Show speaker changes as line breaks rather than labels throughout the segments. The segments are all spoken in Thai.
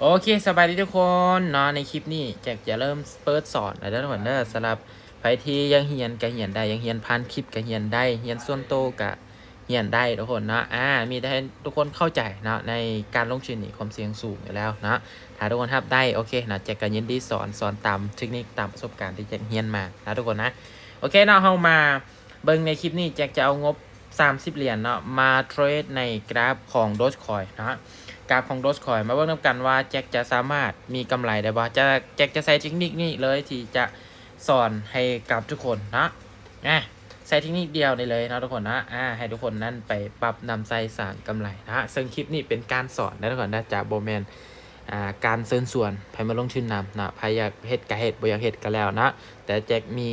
โอเคสบายดีทุกคนเนาะในคลิปนี้แจกจะเริ่มเปิดสอนแล้วทุกคนเด้อสำหรับใครที่ยังเฮียนก็เฮียนได้ยังเฮียนพันคลิปก็เฮียนได้เฮียนส่วนโตวก็เฮียนได้ทุกคนเนาะอ่ามีแต่ทุกคนเข้าใจเนาะในการลงชื่อนี่ความเสี่ยงสูงอยู่แล้วเนาะถ้าทุกคนทับได้โอเคนะแจกก็ยินดีสอนสอนตามเทคนิคตามประสบการณ์ที่แจกเฮียนมานะทุกคนนะโอเคเนาะเฮามาเบิ่งในคลิปนี้แจกจะเอางบ 30 เหรียญเนาะมาเทรดในกราฟของ Dogecoin นะกราฟของ Dogecoin มาเบิ่งนำกันว่าแจ็คจะสามารถมีกำไรได้บ่จะแจ็คจะใช้เทคนิคนี้เลยที่จะสอนให้กับทุกคนนะอะใช้เทคนิคเดียวได้เลยนะทุกคนนะอ่าให้ทุกคนนั้นไปปรับนำใส่สร้างกำไรนะซึ่งคลิปนี้เป็นการสอนนะทุกคนนะจากโบแมน การเซิญส่วนใครมาลงทุนนำนะใครอยากเฮ็ดก็เฮ็ดบ่อยากเฮ็ดก็แล้วนะ แต่แจ็คมี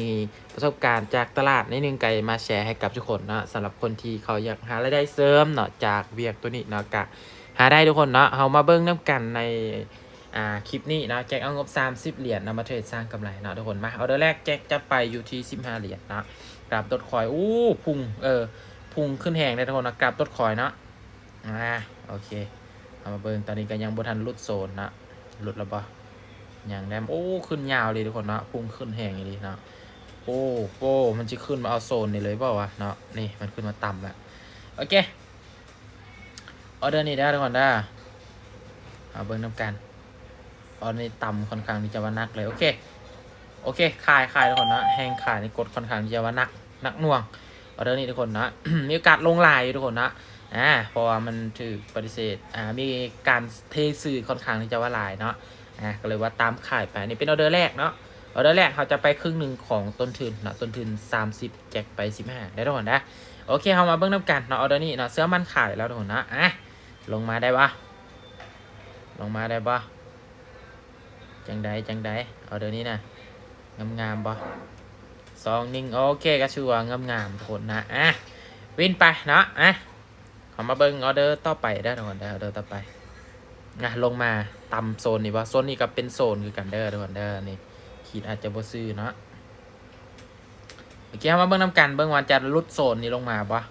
ประสบการณ์จากตลาดนิดนึงไกลมาแชร์ให้กับทุกคนนะสำหรับคนที่เขาอยากหารายได้เสริมเนาะจากเวียกตัวนี้เนาะกะหาได้ทุกคนเนาะเอามาเบิ้งน้ำกันในอ่าคลิปนี้นะแจ็คเอางบ 30 เหรียญนำมาเทรดสร้างกำไรเนาะทุกคนมาเอาเดอแรกแจ็คจะไปอยู่ที่ 15 เหรียญนะกราบตดคอยอู้พุ่งเออพุ่งขึ้นแหงได้ทุกคนนะกราบตดคอยเนาะอ่าโอเค เอามาเบิ้งตอนนี้ก็ยังบ่ทันหลุดโซนนะหลุดแล้วปะยังได้โอ้ขึ้นยาวเลยทุกคนนะพุ่งขึ้นแหงอย่างนี้นะโอ้โอ้มันจะขึ้นมาเอาโซนนี่เลยเปล่าวะเนาะนี่มันขึ้นมาต่ำแล้วโอเคออเดอร์นี้ได้ทุกคนได้เอาเบิ้งน้ำกันออเดอร์นี้ต่ำค่อนข้างที่จะว่านักเลยโอเคโอเคขายขายทุกคนนะแหงขายในกดค่อนข้างที่จะว่านักนักหน่วงออเดอร์นี้ทุกคนนะมีโอกาสลงลายอยู่ทุกคนนะ อ่าเพราะว่ามันถือปฏิเสธอ่ามีการเทสื่อค่อนข้างที่จะว่าลายเนาะอ่าก็เลยว่าตามขายไปนี่เป็นออเดอร์แรกเนาะออเดอร์แรกเขาจะไปครึ่งหนึ่งของต้นทุนเนาะต้นทุน 30 แจกไป 15 ได้ทุกคนนะโอเคเรามาเบิ้งน้ำกันเนาะออเดอร์นี้เนาะเสื้อมันขายแล้วทุกคนนะอะลงมาได้ปะลงมาได้ปะจังใดจังใดเอเดี๋ยวนี้นะงามงามๆปะสองนิ่งโอเคก็ชัวงามงามๆทุกคนนะอะวินไปเนาะอะ เอามาเบิ้งออเดอร์ต่อไปได้ทุกคนได้ออเดอร์ต่อไปอะลงมาต่ำโซนนี่ปะโซนนี้ก็เป็นโซนคือกันเด้อทุกคนเด้อนี่ขีดอาจจะบ่ซื้อเนาะโอเคเอามาเบิ้งน้ำกันเบิ้งวันจะลดโซนนี้ลงมาปะ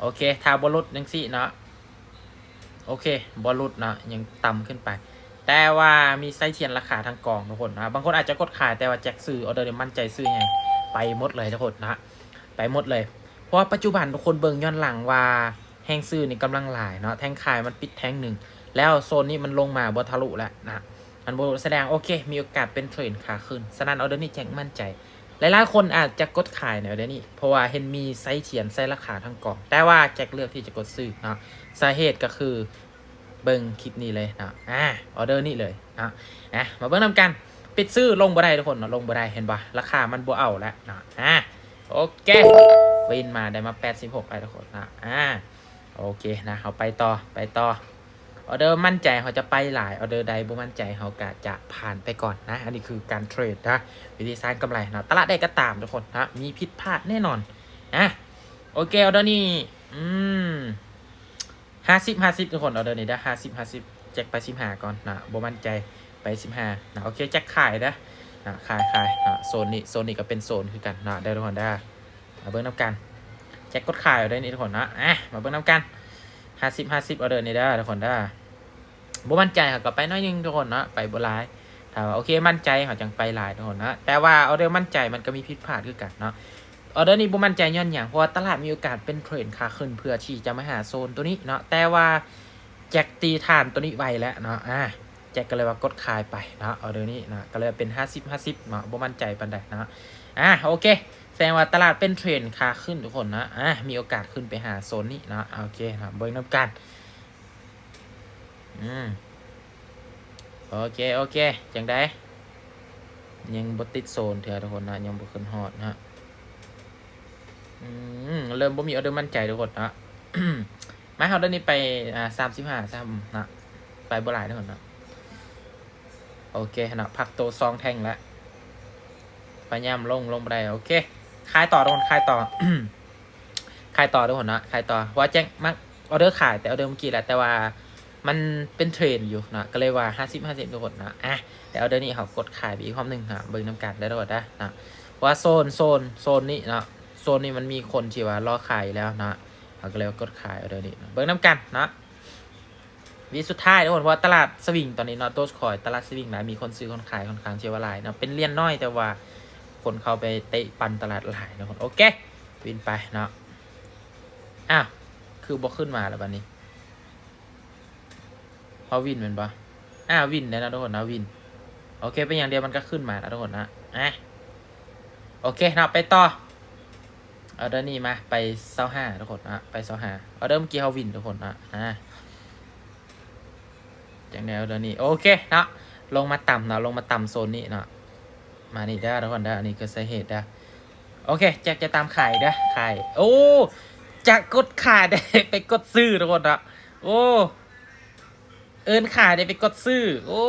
โอเคถ้าบ่ลดจังสิเนาะโอเคบอลลุดนะยังต่ำขึ้นไป แต่ว่ามีไส้เทียนราคาทางกองทุกคนนะบางคนอาจจะกดขายแต่ว่าแจ็คซื้อออเดอร์เนี่ยมั่นใจซื้อไงไปหมดเลยทุกคนนะไปหมดเลย เพราะว่าปัจจุบันทุกคนเบิ่งย้อนหลังว่า แห้งซื้อนี่กำลังหลายเนาะแทงขายมันปิดแทงหนึ่ง แล้วโซนนี้มันลงมาบทะลุแล้วนะมันบแสดงโอเค มีโอกาสเป็นเทรนขาขึ้นสนันออเดอร์นี่แจ็คมั่นใจ หลายๆคนอาจจะกดขายในออเดอร์นี้เพราะว่าเห็นมีไซส์เทียนไซส์ราคาทางกอง แต่ว่าแจ็คเลือกที่จะกดซื้อเนาะสาเหตุก็คือเบิ้งคลิปนี้เลยนะอ่าออเดอร์นี่เลยนะอะมาเบิ้งนำกันปิดซื้อลงบ่ได้ทุกคนเนาะลงบ่ได้เห็นปะราคามันบ่เอาแล้วนะอ่าโอเควินมาได้มา 86ไปทุกคนนะอ่า โอเคนะเขาไปต่อไปต่อออเดอร์มั่นใจเขาจะไปหลายออเดอร์ใดบ่มั่นใจเขากะจะผ่านไปก่อนนะ อันนี้คือการเทรดนะวิธีสร้างกำไรนะตลาดได้ก็ตามทุกคนนะมีผิดพลาดแน่นอนนะโอเคออเดอร์นี่อืมห้าสิบห้าสิบทุกคนเอาเดินนี่ได้ห้าสิบห้าสิบแจ็คไปสิบห้าก่อนนะบ่มั่นใจไปสิบห้านะโอเคแจ็คขายนะนะขายขายนะโซนนี้โซนนี้ก็เป็นโซนคือกันนะได้ทุกคนได้มาเบิ้งน้ำกัน จ็คกดขายเอาได้นี่ทุกคนนะอะมาเบิ้งน้ำกันห้าสิบห้าสิบเอาเดินนี่ได้ทุกคนได้บ่มั่นใจค่ะก็ไปน้อยนึงทุกคนนะไปบ่หลายถ้าโอเคมั่นใจเขาจังไปหลายทุกคนนะแต่ว่าเอาเดินมั่นใจมันก็มีผิดพลาดคือกันเนาะออเดอร์นี้บุมั่นใจย้อนอย่างเพราะว่าตลาดมีโอกาสเป็นเทรนขาขึ้นเพื่อที่จะมาหาโซนตัวนี้เนาะแต่ว่าแจ็คตีฐานตัวนี้ไวแล้วเนาะอ่าแจ็คก็เลยว่ากดขายไปเนาะออเดอร์นี้นะก็เลยเป็น 50 50เนาะบุมั่นใจปันใดเนาะอ่าโอเค แสดงว่าตลาดเป็นเทรนขาขึ้นทุกคนนะอ่ามีโอกาสขึ้นไปหาโซนนี้นะโอเคนะเบิ้งน้ำกัน อืม โอเค โอเค จังได้ ยังบติดโซนเถอะทุกคนนะ ยังบุขึ้นฮอดนะอืม เริ่มบ่มีออเดอร์มั่นใจทุกคนนะมาเอาเดอร์นี้ไปอ่าสามสิบห้าซ้ำนะไปบ่หลายทุกคนนะโอเคนะพักโตซองแท่งแล้วพยายามลงลงไปได้โอเค ขายต่อทุกคนขายต่อขายต่อทุกคนนะขายต่อว่าแจ้งมักออเดอร์ขายแต่ออเดอร์เมื่อกี้แหละแต่ว่ามันเป็นเทรนอยู่นะก็เลยว่าห้าสิบห้าสิบทุกคนนะอะแต่ออเดอร์นี้เขากดขายไปอีกความหนึ่งนะเบิ่งน้ำกันได้ทุกคนนะนะเพราะว่าโซนโซนโซนนี้นะโซนนี้มันมีคนที่ว่ารอขายแล้วนะเขาก็เลยกดขายเอเดี๋ยวนี้เบิ่งน้ำกันนะวีสุดท้ายทุกคนเพราะว่าตลาดสวิงตอนนี้นะโตสคอยตลาดสวิงหลายมีคนซื้อคนขายค่อนข้างเชื่อว่าลายนะเป็นเลียนน้อยแต่ว่า คนเข้าไปเตะปันตลาดหลายนะคนโอเค วินไปเนาะอ้าวคือบ่ขึ้นมาแล้วบัดนี้พอวินเป็นปะอ้าวินได้แล้วทุกคนนะวิน โอเคเป็นอย่างเดียวมันก็ขึ้นมาแล้วทุกคนนะอะโอเคเนาะไปต่อเอาเดอร์นี่มาไปเซาห้าทุกคนนะไปเซาห้าเอาเดอร์เมื่อกี้เขาวินทุกคนนะอะอย่างแนวเดี๋ยวนี้โอเคเนาะลงมาต่ำเนาะลงมาต่ำโซนนี้เนาะ มานี่ได้ทุกคนได้อันนี้คือสาเหตุได้โอเคแจ็คจะตามขายได้ขายโอ้จะกดขายได้ไปกดซื้อทุกคนเนาะโอ้เอินขายได้ไปกดซื้อ โอ้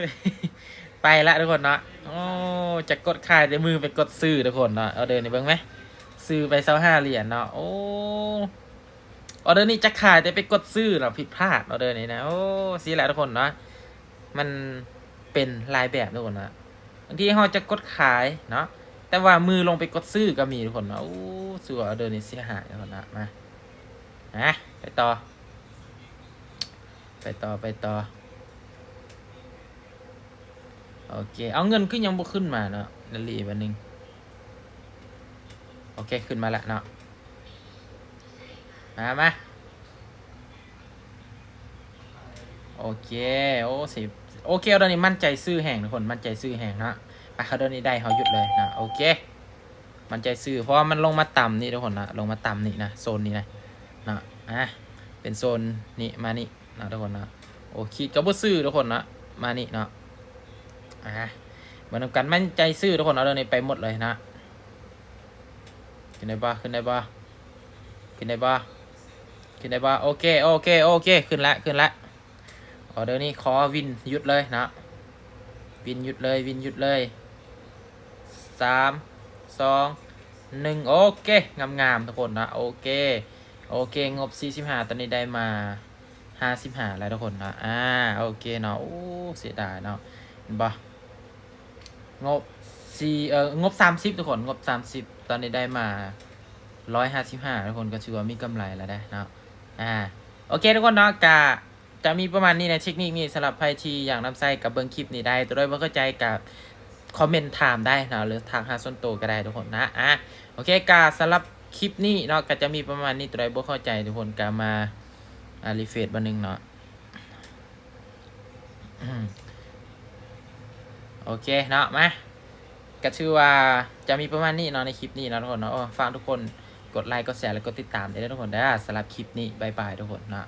ยไปละทุกคนเนาะโอ้จะกดขายได้มือไปกดซื้อทุกคนเนาะเอาเดินนี่เบิ่งไหมซื้อไปเซาห้าเหรียญเนาะโอ้ออเดอร์นี้จะขายแต่ไปกดซื้อเราผิดพลาดออเดอร์นี้นะโอ้สีแหละทุกคนเนาะมันเป็นลายแบบทุกคนนะ บางทีเราจะกดขายเนาะแต่ว่ามือลงไปกดซื้อก็มีทุกคนเนาะโอ้สัวอเดอร์นี้เสียหายทุกคนนะมานะไปต่อ ไปต่อไปต่อโอเค เอาเงินขึ้นยังบ่ขึ้นมาเนาะนาลีวันหนึ่งโอเค ขึ้นมาล้วเนาะมามาโอเค โอ้สิ โอเคเอาตอนนี้มั่นใจซื้อแห่งทุกคนมั่นใจซื้อแห่งนะไปเขาตอนนี้ได้เขาหยุดเลยนะโอเค มั่นใจซื้อเพราะว่ามันลงมาต่ำนี่ทุกคนนะลงมาต่ำนี่นะโซนนี้นะนะอะเป็นโซนนี้มานี่นะทุกคนนะโอเคก็บ่ซื้อทุกคนนะมานี่เนาะอะเหมือนกันมั่นใจซื้อทุกคนเอาตอนนี้ไปหมดเลยนะขึ้นได้ปะขึ้นได้ปะขึ้นได้ปะขึ้นได้ปะโอเคโอเคโอเคขึ้นละขึ้นละ ออเดอร์นี้ขอวินหยุดเลยนะวินหยุดเลยวินหยุดเลยสามสองหนึ่งโอเค งามๆทุกคนนะโอเค โอเค งบสี่สิบห้าตอนนี้ได้มาห้าสิบห้าแล้วทุกคนนะอ่าโอเคเนาะโอ้เสียดายเนาะเห็นปะงบสี่เอ่องบสามสิบทุกคนงบสามสิบตอนนี้ได้มาร้อยห้าสิบห้าทุกคนก็ถือว่ามีกำไรแล้วนะเนาะอ่าโอเคทุกคนเนาะกะ จะมีประมาณนี้ในเทคนิคนี้สำหรับใครที่อยากนำใส่กับเบิ้งคลิปนี้ได้ตัวด้วยว่าเข้าใจกับคอมเมนต์ถามได้นะหรือทางหาส่วนตัวก็ได้ทุกคนนะอะโอเคกะสำหรับคลิปนี้เนาะก็จะมีประมาณนี้ตัวด้วยว่าเข้าใจทุกคนก็มาอารีเฟรชบันหนึงเนาะโอเคเนาะมาก็ชื่อว่าจะมีประมาณนี้เนาะในคลิปนี้นะทุกคนเนาะฟังทุกคนกดไลค์กดแชร์แล้วกดติดตามได้ทุกคนได้สำหรับคลิปนี้บายบายทุกคนนะ